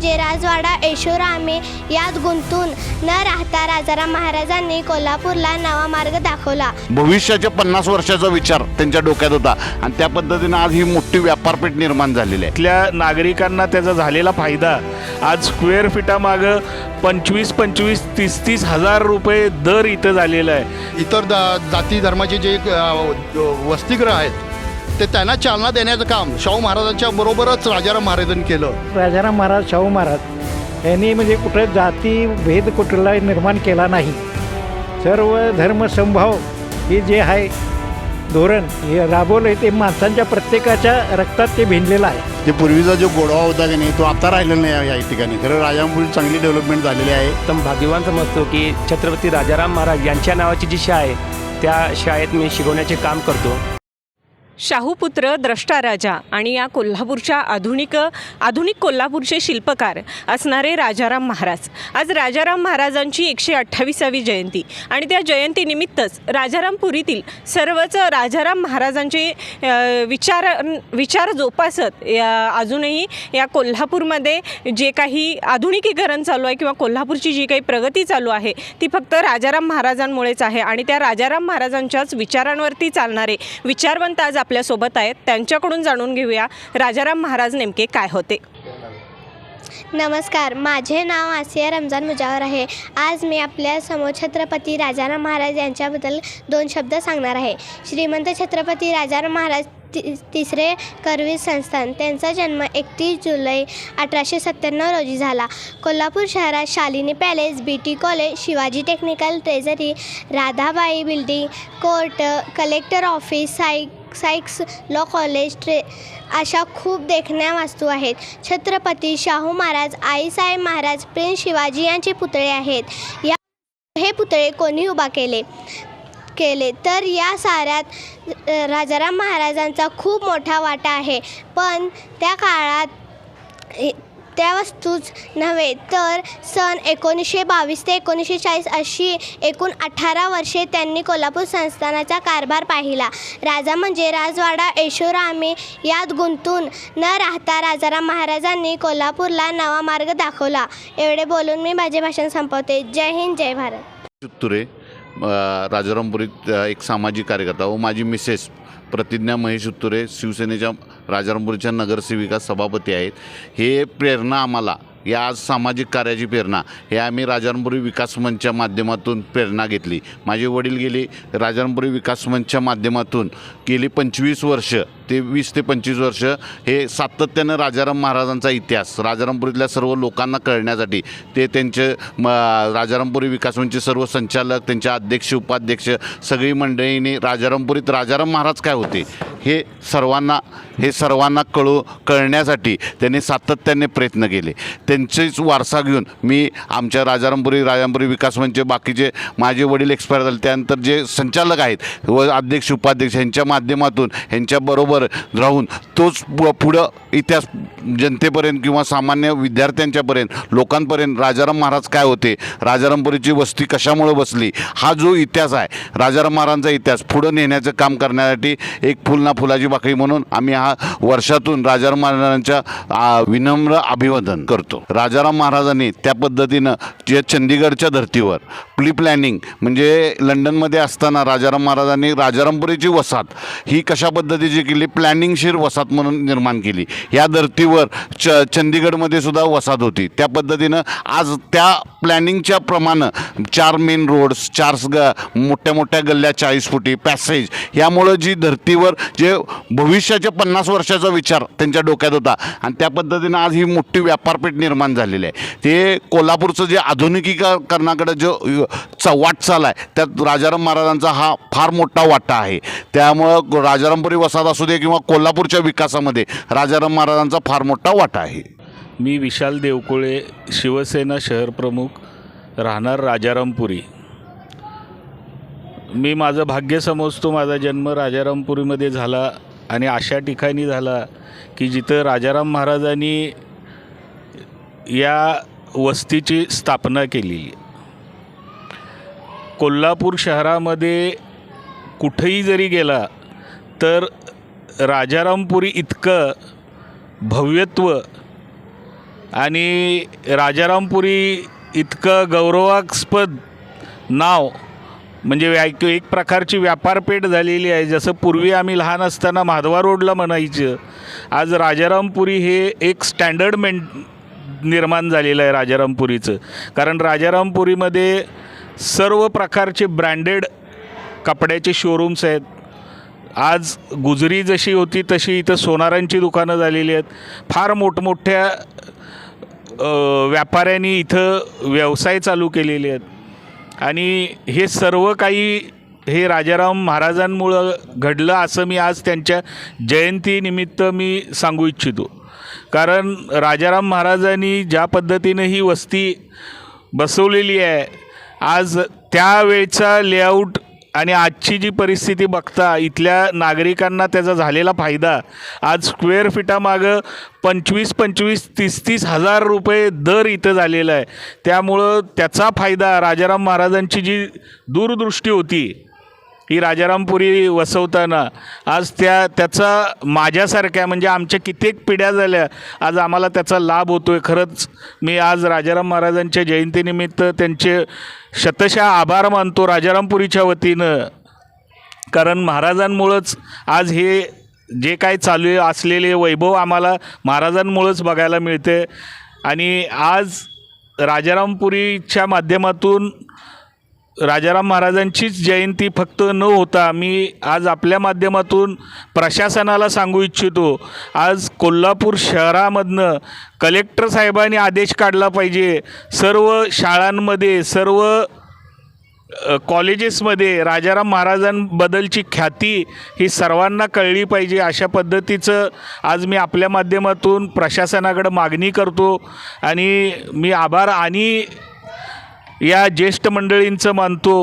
म्हणजे राजवाडा ऐशोरामे यात गुंतून न राहता राजाराम महाराजांनी कोल्हापूरला नवा मार्ग दाखवला. भविष्याच्या पन्नास वर्षाचा विचार त्यांच्या डोक्यात होता आणि त्या पद्धतीनं आज ही मोठी व्यापारपेठ निर्माण झालेली आहे. इथल्या नागरिकांना त्याचा झालेला फायदा आज स्क्वेअर फिटामागं पंचवीस पंचवीस तीस तीस हजार रुपये दर इथं झालेला आहे. इतर दा जाती धर्माचे जे अ, वसतिगृह आहेत ते त्यांना चालना देण्याचं काम शाहू महाराजांच्या बरोबरच राजाराम महाराजांनी केलं. राजाराम महाराज शाहू महाराज यांनी म्हणजे कुठं जाती भेद कुठला निर्माण केला नाही. सर्व धर्म समभाव हे जे आहे धोरण हे राबवलं ते माणसांच्या प्रत्येकाच्या रक्तात ते भिनलेलं आहे. ते पूर्वीचा जो गोडवा होता की नाही तो आता राहिलेला नाही या ठिकाणी. खरं राजामुळे चांगली डेव्हलपमेंट झालेली आहे. एकदम भाग्यवान समजतो की छत्रपती राजाराम महाराज यांच्या नावाची जी शाळा आहे त्या शाळेत मी शिकवण्याचे काम करतो. शाहूपुत्र द्रष्टा राजा आणि या कोल्हापूरच्या आधुनिक आधुनिक कोल्हापूरचे शिल्पकार असणारे राजाराम महाराज. आज राजाराम महाराजांची एकशे अठ्ठावीसावी जयंती आणि त्या जयंतीनिमित्तच राजारामपुरीतील सर्वच राजाराम महाराजांचे विचार विचार जोपासत या अजूनही या कोल्हापूरमध्ये जे काही आधुनिकीकरण चालू आहे किंवा कोल्हापूरची जी काही प्रगती चालू आहे ती फक्त राजाराम महाराजांमुळेच आहे आणि त्या राजाराम महाराजांच्याच विचारांवरती चालणारे विचारवंत आज आपल्यासोबत आहेत. त्यांच्याकडून जाणून घेऊया राजाराम महाराज नेमके काय होते. नमस्कार माझे नाव आसिया रमजान मुजावर आहे. आज मी आपल्यासमोर छत्रपती राजाराम महाराज यांच्याबद्दल दोन शब्द सांगणार आहे. श्रीमंत छत्रपती राजाराम महाराज ति तिसरे करवीर संस्थान. त्यांचा जन्म एकतीस जुलै अठराशे सत्त्याण्णव रोजी झाला. कोल्हापूर शहरात Shalini palace B T college Shivaji technical treasury Radhabai building court collector office Sai Sykes law college tray अशा खूप देखण्या वास्तू आहेत. छत्रपती शाहू महाराज आईसाहेब महाराज प्रिन्स शिवाजी यांचे पुतळे आहेत. या हे पुतळे कोणी उभा केले? केले. तर या साऱ्यात राजाराम महाराजांचा खूप मोठा वाटा आहे. पण त्या काळात त्या वस्तूच नव्हे तर सन एकोणीसशे बावीस ते एकोणीसशे चाळीस अशी एकूण अठरा वर्षे त्यांनी कोल्हापूर संस्थानाचा कारभार पाहिला. राजा म्हणजे राजवाडा ऐशोरामे यात गुंतून न राहता राजाराम महाराजांनी कोल्हापूरला नवा मार्ग दाखवला. एवढे बोलून मी माझे भाषण संपवते. जय हिंद जय भारत. चित्तुरे राजारामपुरीत एक सामाजिक कार्यकर्ता व माझी मिसेस प्रतिज्ञा महेश उत्तुरे शिवसेनेच्या राजारामपूरच्या नगरसेविका सभापती आहेत. हे प्रेरणा आम्हाला या आज सामाजिक कार्याची प्रेरणा हे आम्ही राजारामपुरी विकास मंचच्या माध्यमातून प्रेरणा घेतली. माझे वडील गेली राजारामपुरी विकास मंचच्या माध्यमातून. गेली पंचवीस वर्ष ते वीस ते पंचवीस वर्ष हे सातत्यानं राजाराम महाराजांचा इतिहास राजारामपुरीतल्या सर्व लोकांना कळण्यासाठी ते त्यांचे म राजारामपुरी विकास मंचचे सर्व संचालक त्यांचे अध्यक्ष उपाध्यक्ष सगळी मंडळींनी राजारामपुरीत राजाराम महाराज काय होते? हे सर्वांना हे सर्वांना कळू कळण्यासाठी त्यांनी सातत्याने प्रयत्न केले. त्यांचेच वारसा घेऊन मी आमच्या राजारामपुरी राजारामपुरी विकास मंचचे बाकीचे माझे वडील एक्सपायर झाले. त्यानंतर जे संचालक आहेत व अध्यक्ष उपाध्यक्ष यांच्या माध्यमातून यांच्याबरोबर राहून तोच पु- पुढं इतिहास जनतेपर्यंत किंवा सामान्य विद्यार्थ्यांच्यापर्यंत लोकांपर्यंत राजाराम महाराज काय होते? राजारामपुरीची वस्ती कशामुळे बसली? हा जो इतिहास आहे राजाराम महाराजांचा इतिहास पुढं नेण्याचं काम करण्यासाठी एक फुल ना फुलाची बाकरी म्हणून आम्ही हा वर्षातून राजाराम महाराजांच्या विनम्र अभिवादन करतो. राजाराम महाराजांनी त्या पद्धतीनं जे चंदीगडच्या धर्तीवर प्री प्लॅनिंग म्हणजे लंडनमध्ये असताना राजाराम महाराजांनी राजारामपुरीची वसाहत ही कशा पद्धतीची केली? प्लॅनिंगशीर वसाहत म्हणून निर्माण केली. या धर्तीवर च चंदीगडमध्ये सुद्धा वसाहत होती. त्या पद्धतीनं आज त्या प्लॅनिंगच्या प्रमाणे चार मेन रोड्स चार ग मोठ्या मोठ्या गल्ल्या चाळीस फुटी पॅसेज यामुळं जी धर्तीवर जे भविष्याच्या पन्नास वर्षाचा विचार त्यांच्या डोक्यात होता. आणि त्या पद्धतीनं आज ही मोठी व्यापारपेठ निर्माण झालेली आहे. ते कोल्हापूरचं जे आधुनिकीकरणाकडे जो चा वाटचाल आहे त्यात राजाराम महाराजांचा हा फार मोठा वाटा आहे. त्यामुळं राजारामपुरी वसाहत असू दे किंवा कोल्हापूरच्या विकासामध्ये राजाराम महाराजांचा फार मोठा वाटा आहे. मी विशाल देवकुळे शिवसेना शहर प्रमुख राहणार राजारामपुरी. मी माझं भाग्य समजतो माझा जन्म राजारामपुरीमध्ये झाला आणि अशा ठिकाणी झाला की जिथं राजाराम महाराजांनी या वस्तीची स्थापना केलेली. कोल्हापूर शहरामध्ये कुठेही जरी गेला तर राजारामपुरी इतकं भव्यत्व आणि राजारामपुरी इतकं गौरवास्पद नाव म्हणजे व्या- एक प्रकारची व्यापारपेठ झालेली आहे. जसं पूर्वी आम्ही लहान असताना माधवा रोडला म्हणायचं आज राजारामपुरी हे एक स्टँडर्ड मेन निर्माण झालेलं आहे राजारामपुरीचं. कारण राजारामपुरीमध्ये सर्व प्रकारचे ब्रँडेड कपड्याचे शोरूम्स आहेत. आज गुजरी जशी होती तशी इथं सोनारांची दुकानं झालेली आहेत. फार मोठमोठ्या व्यापाऱ्यांनी इथं व्यवसाय चालू केलेले आहेत. आणि हे सर्व काही हे राजाराम महाराजांमुळं घडलं असं मी आज त्यांच्या जयंतीनिमित्त मी सांगू इच्छितो. कारण राजाराम महाराजांनी ज्या पद्धतीनं ही वस्ती बसवलेली आहे आज त्यावेळचा लेआउट आणि आजची जी परिस्थिती बघता इथल्या नागरिकांना त्याचा झालेला फायदा. आज स्क्वेअर फिटामागं पंचवीस पंचवीस तीस तीस हजार रुपये दर इथं झालेला आहे. त्यामुळं त्याचा फायदा राजाराम महाराजांची जी दूरदृष्टी होती ही राजारामपुरी वसवताना. आज त्या त्याचा माझ्यासारख्या म्हणजे आमच्या कित्येक पिढ्या झाल्या आज आम्हाला त्याचा लाभ होतो आहे खरंच मी आज राजाराम महाराजांच्या जयंतीनिमित्त त्यांचे शतशः आभार मानतो राजारामपुरीच्या वतीनं. कारण महाराजांमुळंच आज हे जे काय चालू असलेले वैभव आम्हाला महाराजांमुळंच बघायला मिळते आणि आज राजारामपुरीच्या माध्यमातून राजाराम महाराजांचीच जयंती फक्त न होता मी आज आपल्या माध्यमातून प्रशासनाला सांगू इच्छितो. आज कोल्हापूर शहरामधनं कलेक्टर साहेबांनी आदेश काढला पाहिजे. सर्व शाळांमध्ये सर्व कॉलेजेसमध्ये राजाराम महाराजांबद्दलची ख्याती ही सर्वांना कळली पाहिजे. अशा पद्धतीचं आज मी आपल्या माध्यमातून प्रशासनाकडं मागणी करतो. आणि मी आभार आणि या ज्येष्ठ मंडळींचं मानतो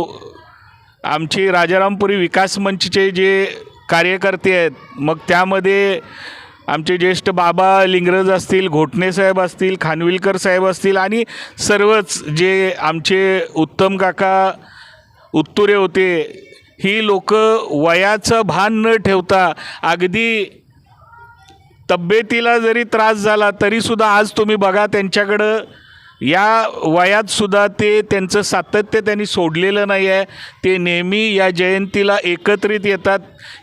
आमची राजारामपुरी विकास मंचचे जे कार्यकर्ते आहेत मग त्यामध्ये आमचे ज्येष्ठ बाबा लिंगरज असतील घोटणे साहेब असतील खानविलकर साहेब असतील आणि सर्वच जे आमचे उत्तम काका उत्तुरे होते ही लोक वयाचं भान न ठेवता अगदी तब्येतीला जरी त्रास झाला तरीसुद्धा आज तुम्ही बघा त्यांच्याकडं या वयात सुद्धा ते त्यांचं सातत्य त्यांनी सोडलेलं नाही आहे ते नेहमी या जयंतीला एकत्रित येतात.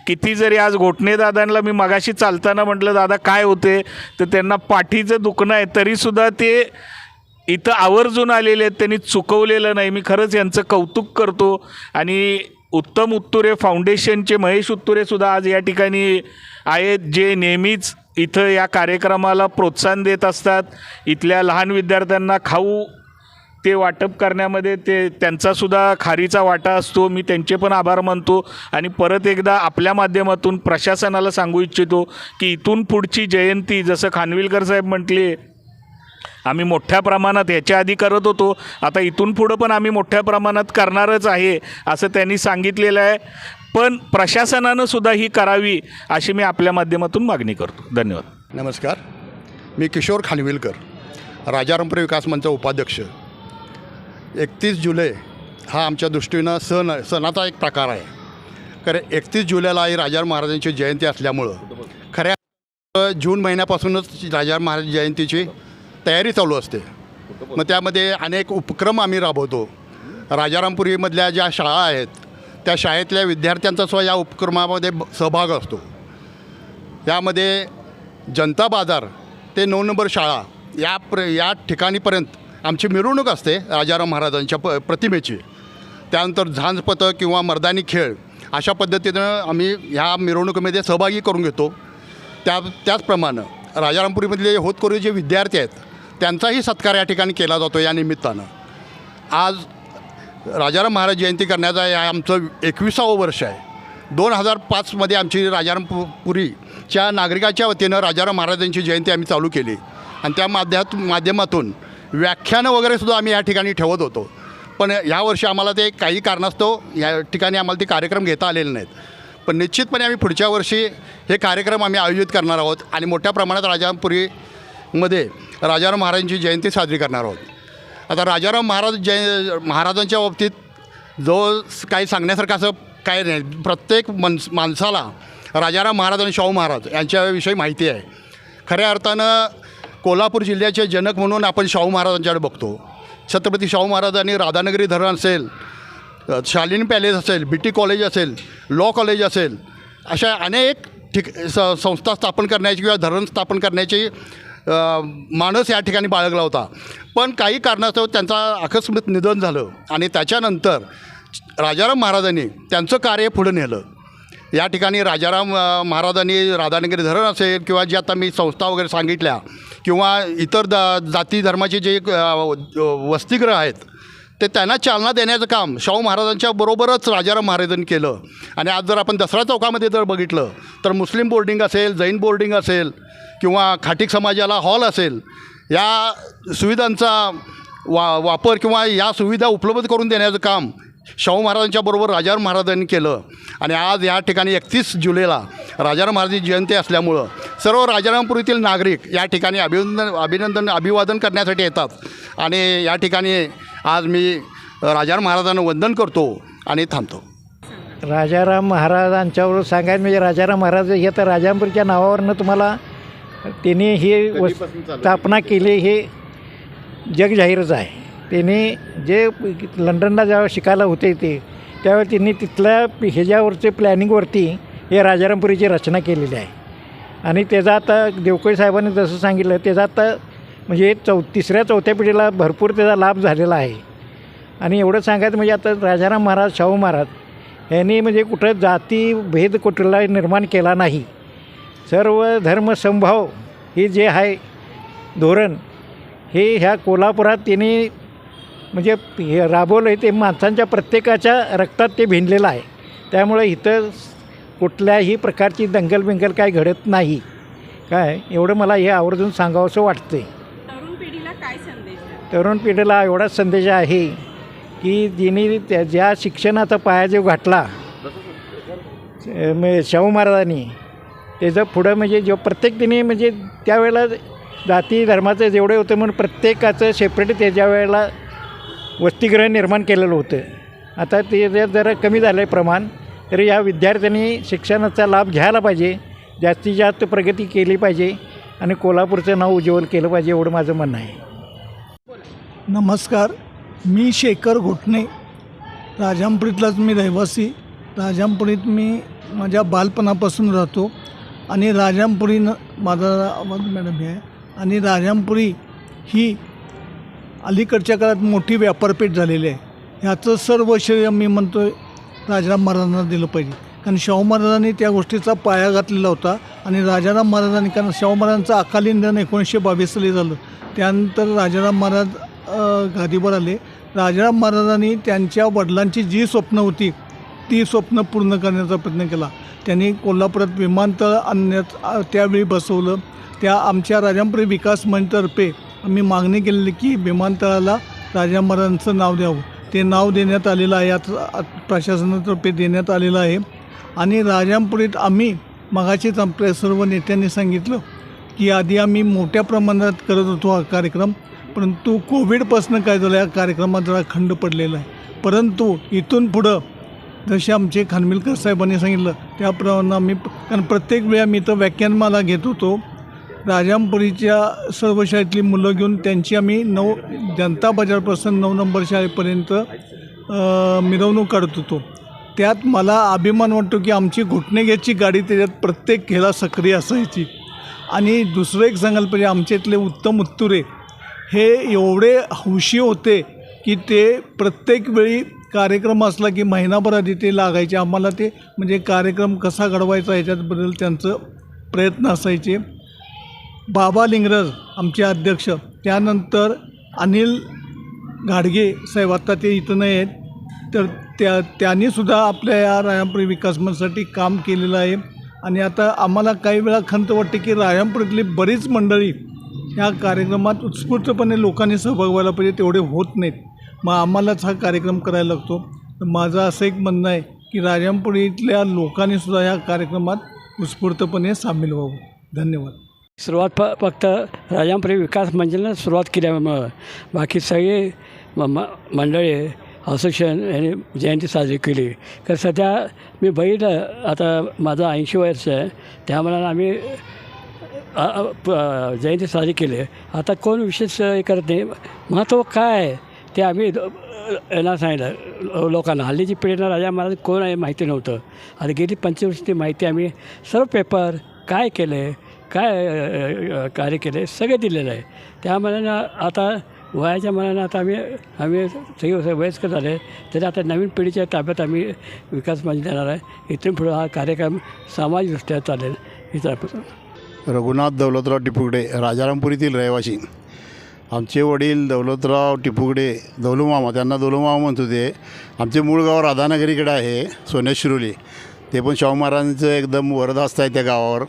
किती जरी आज घोटणे दादांना मी मगाशी चालताना म्हटलं दादा काय होते? तर त्यांना पाठीचं दुखणं आहे. तरीसुद्धा ते इथं आवर्जून आलेले आहेत. त्यांनी चुकवलेलं नाही. मी खरंच यांचं कौतुक करतो. आणि उत्तम उत्तुरे फाउंडेशनचे महेश उत्तुरेसुद्धा आज या ठिकाणी आहेत जे नेहमीच इथं या कार्यक्रमाला प्रोत्साहन देत असतात. इथल्या लहान विद्यार्थ्यांना खाऊ ते वाटप करण्यामध्ये ते त्यांचासुद्धा खारीचा वाटा असतो. मी त्यांचे पण आभार मानतो. आणि परत एकदा आपल्या माध्यमातून प्रशासनाला सांगू इच्छितो की इथून पुढची जयंती जसं खानविलकर साहेब म्हटले आम्ही मोठ्या प्रमाणात ह्याच्या आधी करत होतो. आता इथून पुढं पण आम्ही मोठ्या प्रमाणात करणारच आहे असं त्यांनी सांगितलेलं आहे. पण प्रशासनानं सुद्धा ही करावी अशी मी आपल्या माध्यमातून मागणी करतो. धन्यवाद. नमस्कार. मी किशोर खानविलकर राजारामपुरी विकास मंच उपाध्यक्ष. एकतीस जुलै हा आमच्या दृष्टीनं सण सणाचा एक प्रकार आहे. कारण एकतीस जुलैला ही राजा महाराजांची जयंती असल्यामुळं खऱ्या जून महिन्यापासूनच राजा महाराज जयंतीची तयारी चालू असते. मग त्यामध्ये अनेक उपक्रम आम्ही राबवतो. राजारामपुरीमधल्या ज्या शाळा आहेत त्या शाळेतल्या विद्यार्थ्यांचा सुद्धा या उपक्रमामध्ये सहभाग असतो. यामध्ये जनता बाजार ते नऊ नंबर शाळा या प्र या ठिकाणीपर्यंत आमची मिरवणूक असते राजाराम महाराजांच्या प प्रतिमेची. त्यानंतर झांजपथं किंवा मर्दानी खेळ अशा पद्धतीनं आम्ही ह्या मिरवणुकीमध्ये सहभागी करून घेतो. त्या त्याचप्रमाणे राजारामपुरीमधले होतकरू जे विद्यार्थी आहेत त्यांचाही सत्कार या ठिकाणी केला जातो या निमित्तानं. आज राजाराम महाराज जयंती करण्याचा या आमचं एकविसावं वर्ष आहे. दोन हजार पाचमध्ये आमची राजारामपुरीच्या नागरिकाच्या वतीनं राजाराम महाराजांची जयंती आम्ही चालू केली. आणि त्या माध्यात माध्यमातून व्याख्यानं वगैरे सुद्धा आम्ही या ठिकाणी ठेवत होतो. पण ह्या वर्षी आम्हाला ते काही कारणास्तव या ठिकाणी आम्हाला ते कार्यक्रम घेता आलेले नाहीत. पण निश्चितपणे आम्ही पुढच्या वर्षी हे कार्यक्रम आम्ही आयोजित करणार आहोत आणि मोठ्या प्रमाणात राजापुरीमध्ये राजाराम महाराजांची जयंती साजरी करणार आहोत. आता राजाराम महाराज जय महाराजांच्या बाबतीत जो काही सांगण्यासारखं असं काय नाही. प्रत्येक मनस माणसाला राजाराम महाराज आणि शाहू महाराज यांच्याविषयी माहिती आहे. खऱ्या अर्थानं कोल्हापूर जिल्ह्याचे जनक म्हणून आपण शाहू महाराजांच्याकडे बघतो. छत्रपती शाहू महाराजांनी राधानगरी धरण असेल शालिनी पॅलेस असेल बी टी कॉलेज असेल लॉ कॉलेज असेल अशा अनेक ठिक संस्था स्थापन करण्याची किंवा धरण स्थापन करण्याची माणूस या ठिकाणी बाळगला होता. पण काही कारणास्तव त्यांचा आकस्मिक निधन झालं आणि त्याच्यानंतर राजाराम महाराजांनी त्यांचं कार्य पुढं नेलं. या ठिकाणी राजाराम महाराजांनी राधानगरी धरण असेल किंवा जे आता मी संस्था वगैरे सांगितल्या किंवा इतर द जाती धर्माचे जे अ, वसतिगृह आहेत ते त्यांना चालना देण्याचं काम शाहू महाराजांच्या बरोबरच राजाराम महाराजांनी केलं. आणि आज जर आपण दसरा चौकामध्ये जर बघितलं तर मुस्लिम बोर्डिंग असेल जैन बोर्डिंग असेल किंवा खाटीक समाजाला हॉल असेल या सुविधांचा वा वापर किंवा या सुविधा उपलब्ध करून देण्याचं काम शाहू महाराजांच्या बरोबर राजाराम महाराजांनी केलं. आणि आज या ठिकाणी एकतीस जुलैला राजाराम महाराजांची जयंती असल्यामुळं सर्व राजारामपुरीतील नागरिक या ठिकाणी अभिनंदन अभिनंदन अभिवादन करण्यासाठी येतात. आणि या ठिकाणी आज मी राजाराम महाराजांना वंदन करतो आणि थांबतो. राजाराम महाराजांच्यावर सांगायचं म्हणजे राजाराम महाराज हे तर राजापूरच्या नावावरनं तुम्हाला त्यांनी हे स्थापना केली हे जग जाहीरच आहे. त्यांनी जे लंडनला जेव्हा शिकायला होते ते त्यावेळी त्यांनी तिथल्या ह्याच्यावरचे प्लॅनिंगवरती हे राजारामपुरीची रचना केलेली आहे. आणि त्याचा आता देवकोई साहेबांनी जसं सांगितलं त्याचा आता म्हणजे चौ तिसऱ्या चौथ्या पिढीला भरपूर त्याचा लाभ झालेला आहे. आणि एवढं सांगायचं म्हणजे आता राजाराम महाराज शाहू महाराज यांनी म्हणजे कुठं जाती भेद कुठला निर्माण केला नाही. सर्व धर्मसंभाव हे जे आहे धोरण हे ह्या कोल्हापुरात त्यांनी म्हणजे हे राबवलं आहे ते माणसांच्या प्रत्येकाच्या रक्तात ते भिनलेलं आहे. त्यामुळे इथं कुठल्याही प्रकारची दंगल बिंगल काय घडत नाही. काय? एवढं मला हे आवर्जून सांगावंसं वाटतं तरुण पिढीला काय संदेश? तरुण पिढीला एवढाच संदेश आहे की जिने त्या ज्या शिक्षणाचा पाया जो घातला शाहू महाराजांनी त्याचं पुढं म्हणजे जो प्रत्येक तिने म्हणजे त्यावेळेला जाती धर्माचं जेवढे होतं म्हणून प्रत्येकाचं सेपरेट त्याच्या वेळेला वसतिगृह निर्माण केलेलं होतं. आता ते जरा कमी झालं आहे प्रमाण तरी या विद्यार्थ्यांनी शिक्षणाचा लाभ घ्यायला पाहिजे जास्तीत जास्त प्रगती केली पाहिजे आणि कोल्हापूरचं नाव उज्ज्वल केलं पाहिजे एवढं माझं म्हणणं आहे. नमस्कार मी शेखर घोटणे. राजामपुरीतलाच मी रहिवासी. राजामपुरीत मी माझ्या बालपणापासून राहतो आणि राजामपुरीनं माझा मॅडम हे आहे. आणि राजामपुरी ही अलीकडच्या काळात मोठी व्यापारपेठ झालेली आहे. ह्याचं सर्व श्रेय मी म्हणतो राजाराम महाराजांना दिलं पाहिजे. कारण शाहू महाराजांनी त्या गोष्टीचा पाया घातलेला होता आणि राजाराम महाराजांनी कारण शाहू महाराजांचं अकाली निधन एकोणीसशे बावीस साली झालं. त्यानंतर राजाराम महाराज गादीवर आले. राजाराम महाराजांनी त्यांच्या वडिलांची जी स्वप्न होती ती स्वप्न पूर्ण करण्याचा प्रयत्न केला. त्यांनी कोल्हापुरात विमानतळ आणण्यात त्यावेळी बसवलं. त्या आमच्या राजांपुरी विकास मंचतर्फे आम्ही मागणी केलेली की विमानतळाला राजा महाराजांचं नाव द्यावं. ते नाव देण्यात आलेलं आहे आता प्रशासनातर्फे देण्यात आलेलं आहे. आणि राजामपुरीत आम्ही मगाशीच आपल्या सर्व नेत्यांनी सांगितलं की आधी आम्ही मोठ्या प्रमाणात करत होतो हा कार्यक्रम परंतु कोविडपासून काय झालं या कार्यक्रमात जरा खंड पडलेला आहे. परंतु इथून पुढं जसे आमचे खानविलकर साहेबांनी सांगितलं त्याप्रमाणे आम्ही कारण प्रत्येक वेळी आम्ही इथं व्याख्यानमाला घेत होतो. राजामपुरीच्या सर्व शाळेतली मुलं घेऊन त्यांची आम्ही नऊ जनता बाजारपासून नऊ नंबर शाळेपर्यंत मिरवणूक काढत होतो. त्यात मला अभिमान वाटतो की आमची घुटणेघ्याची गाडी त्याच्यात प्रत्येक खेळा सक्रिय असायची. आणि दुसरं एक सांगायला पाहिजे आमच्या इथले उत्तम उत्तुरे हे एवढे हौशी होते की ते प्रत्येक वेळी कार्यक्रम असला की महिनाभर आधी ते लागायचे. आम्हाला ते म्हणजे कार्यक्रम कसा घडवायचा ह्याच्याबद्दल त्यांचं प्रयत्न असायचे. बाबा लिंगरज आमचे अध्यक्ष. त्यानंतर अनिल घाडगे साहेब आता ते इथं नाही आहेत. तर त्या त्यांनीसुद्धा आपल्या या राजामपुरी विकासमासाठी काम केलेलं आहे. आणि आता आम्हाला काही वेळा खंत वाटते की राजामपुरीतली बरीच मंडळी ह्या कार्यक्रमात उत्स्फूर्तपणे लोकांनी सहभाग व्हायला पाहिजे तेवढे होत नाहीत. मग आम्हालाच हा कार्यक्रम करायला लागतो. तर माझं असं एक म्हणणं आहे की राजामपुरीतल्या लोकांनीसुद्धा ह्या कार्यक्रमात उत्स्फूर्तपणे सामील व्हावं. धन्यवाद. सुरुवात फ फक्त राजांपुरी विकास मंडळानं सुरुवात केल्यामुळं बाकी सगळे म म मंडळी असोसिएशन यांनी जयंती साजरी केली. तर सध्या मी बघितलं आता माझं ऐंशी वर्ष आहे. त्यामुळे आम्ही प- जयंती साजरी केली. आता कोण विशेष हे करत नाही. महत्त्व काय आहे ते आम्ही यांना सांगितलं. लोकांना हल्लीची पिढीनं राजा महाराज कोण आहे माहिती नव्हतं. आता गेली पंचवीस ती माहिती आम्ही सर्व पेपर काय केलं आहे काय कार्य केले सगळे दिलेलं आहे. त्या मनानं आता वयाच्या मनानं आता आम्ही आम्ही सगळे वयस्कर झाले तरी आता नवीन पिढीच्या ताब्यात आम्ही विकास म्हणजे देणार आहे. इथून पुढे हा कार्यक्रम सामाजिकदृष्ट्या चालेल इथं रघुनाथ दौलतराव टिपुगडे राजारामपुरीतील रहिवासी. आमचे वडील दौलतराव टिपुगडे दौलूमामा त्यांना दौलूमामा म्हणत होते. आमचे मूळ गाव राधानगरीकडे आहे सोनेशिरोली ते पण शाहू महाराजांचं एकदम वरदास्त आहे त्या गावावर.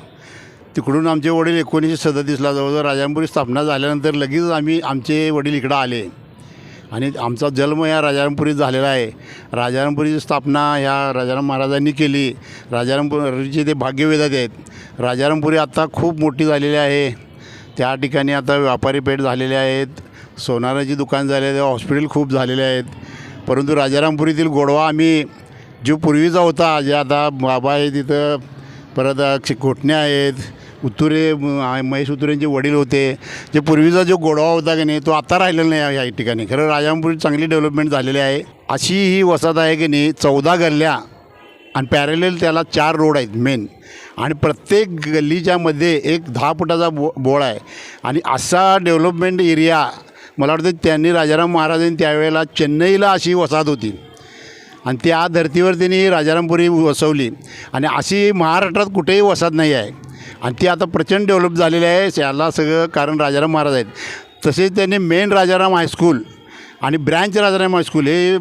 तिकडून आमचे वडील एकोणीसशे सदतीसला जवळजवळ राजारामपुरी स्थापना झाल्यानंतर लगेच आम्ही आमचे वडील इकडं आले. आणि आमचा जन्म या राजारामपुरीत झालेला आहे. राजारामपुरीची स्थापना ह्या राजाराम महाराजांनी केली. राजारामपुरीचे ते भाग्यवेदात आहेत. राजारामपुरी आत्ता खूप मोठी झालेली आहे. त्या ठिकाणी आता व्यापारी पेठ झालेले आहेत. सोनाराची दुकान झाले आहेत हॉस्पिटल खूप झालेले आहेत. परंतु राजारामपुरीतील गोडवा आम्ही जो पूर्वीचा होता जे आता बाबा आहे तिथं परत घोटणे आहेत. उतुरे महेश उतुरेंचे वडील होते. जे पूर्वीचा जो गोडवा होता की नाही तो आता राहिलेला नाही आहे या ठिकाणी. खरं राजारामपुरी चांगली डेव्हलपमेंट झालेली आहे. अशी ही वसाहत आहे की नाही चौदा गल्ल्या आणि पॅरेलेल त्याला चार रोड आहेत मेन आणि प्रत्येक गल्लीच्यामध्ये एक दहा फुटाचा बो बोळ आहे. आणि असा डेव्हलपमेंट एरिया मला वाटतं त्यांनी राजाराम महाराजांनी त्यावेळेला चेन्नईला अशी वसाहत होती. आणि त्या धर्तीवर त्यांनी राजारामपुरी वसवली. आणि अशी महाराष्ट्रात कुठेही वसाहत नाही आहे. आणि ती आता प्रचंड डेव्हलप झालेली आहे. याला सगळं कारण राजाराम महाराज आहेत. तसेच त्यांनी मेन राजाराम हायस्कूल आणि ब्रँच राजाराम हायस्कूल हे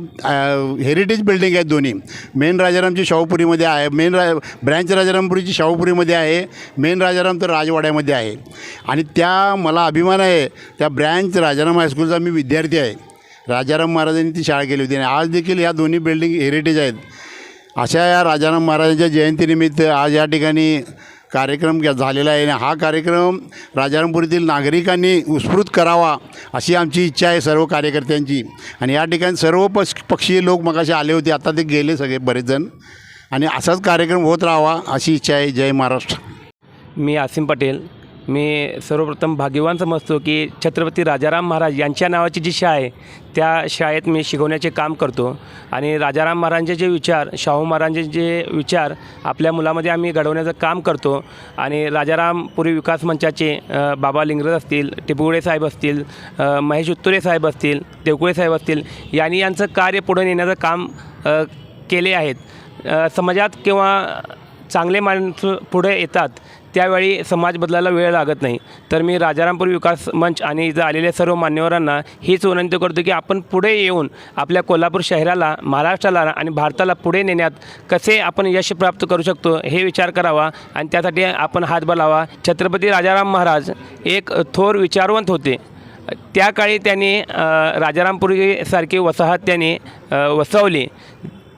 हेरिटेज बिल्डिंग आहेत दोन्ही. मेन राजारामची शाहूपुरीमध्ये आहे. मेन रा ब्रँच राजारामपुरीची शाहूपुरीमध्ये आहे. मेन राजाराम तर राजवाड्यामध्ये आहे. आणि त्या मला अभिमान आहे त्या ब्रँच राजाराम हायस्कूलचा मी विद्यार्थी आहे. राजाराम महाराजांनी ती शाळा केली होती. आणि आज देखील ह्या दोन्ही बिल्डिंग हेरिटेज आहेत. अशा या राजाराम महाराजांच्या जयंतीनिमित्त आज या ठिकाणी कार्यक्रम झालेला आहे आणि हा कार्यक्रम राजारामपुरीतील नागरिकांनी उत्स्फूर्त करावा अशी आमची इच्छा आहे सर्व कार्यकर्त्यांची. आणि या ठिकाणी सर्व पक्ष पक्षीय लोक मगाशी आले होते आता ते गेले सगळे बरेचजण. आणि असाच कार्यक्रम होत राहावा अशी इच्छा आहे जय महाराष्ट्र. मी आसिम पटेल मी सर्वप्रथम भाग्यवान समजतो की छत्रपती राजाराम महाराज यांच्या नावाची जी शाळा आहे त्या शाळेत मी शिकवण्याचे काम करतो. आणि राजाराम महाराजांचे जे विचार शाहू महाराजांचे जे विचार आपल्या मुलामध्ये आम्ही घडवण्याचं काम करतो. आणि राजारामपुरी विकास मंचाचे बाबा लिंगरज असतील टिपुगडे साहेब असतील महेश उत्तुरे साहेब असतील देवकुळे साहेब असतील यांनी यांचं कार्य पुढे नेण्याचं काम केले आहेत. समाजात किंवा चांगले माणसं पुढे येतात त्यावेळी समाज बदलायला वेळ लागत नाही. तर मी राजारामपूर विकास मंच आणि इथं आलेल्या सर्व मान्यवरांना हीच विनंती करतो की आपण पुढे येऊन आपल्या कोल्हापूर शहराला महाराष्ट्राला आणि भारताला पुढे नेण्यात कसे आपण यश प्राप्त करू शकतो हे विचार करावा आणि त्यासाठी आपण हातभार लावा. छत्रपती राजाराम महाराज एक थोर विचारवंत होते. त्या काळी त्यांनी राजारामपुरीसारखी वसाहत त्यांनी वसवली.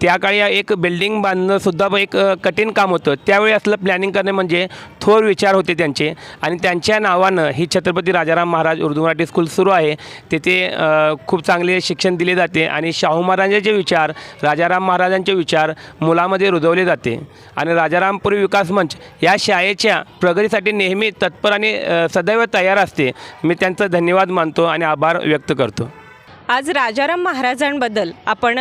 त्या काळी एक बिल्डिंग बांधणंसुद्धा एक कठीण काम होतं. त्यावेळी असलं प्लॅनिंग करणे म्हणजे थोर विचार होते त्यांचे. आणि त्यांच्या नावानं ही छत्रपती राजाराम महाराज उर्दू मराठी स्कूल सुरू आहे. तेथे खूप चांगले शिक्षण दिले जाते आणि शाहू महाराजांचे विचार राजाराम महाराजांचे विचार मुलामध्ये रुजवले जाते. आणि राजारामपुरी विकास मंच या शाळेच्या प्रगतीसाठी नेहमी तत्पर आणि सदैव तयार असते. मी त्यांचा धन्यवाद मानतो आणि आभार व्यक्त करतो. आज राजाराम महाराजांबद्दल आपण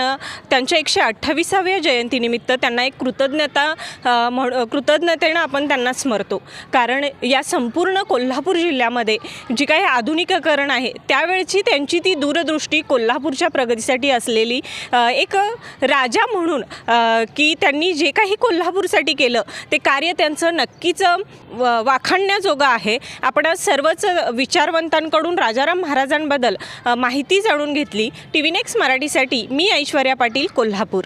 त्यांच्या एकशे अठ्ठावीसाव्या जयंतीनिमित्त त्यांना एक कृतज्ञता म्हण कृतज्ञतेनं आपण त्यांना स्मरतो. कारण या संपूर्ण कोल्हापूर जिल्ह्यामध्ये जी काही आधुनिकीकरण आहे त्यावेळची त्यांची ती दूरदृष्टी कोल्हापूरच्या प्रगतीसाठी असलेली एक राजा म्हणून की त्यांनी जे काही कोल्हापूरसाठी केलं ते कार्य त्यांचं नक्कीच व- वाखाणण्याजोगं आहे. आपण सर्वच विचारवंतांकडून राजाराम महाराजांबद्दल माहिती जाणून घेतली. टी व्ही नेक्स्ट मराठीसाठी मी ऐश्वर्या पाटील कोल्हापूर.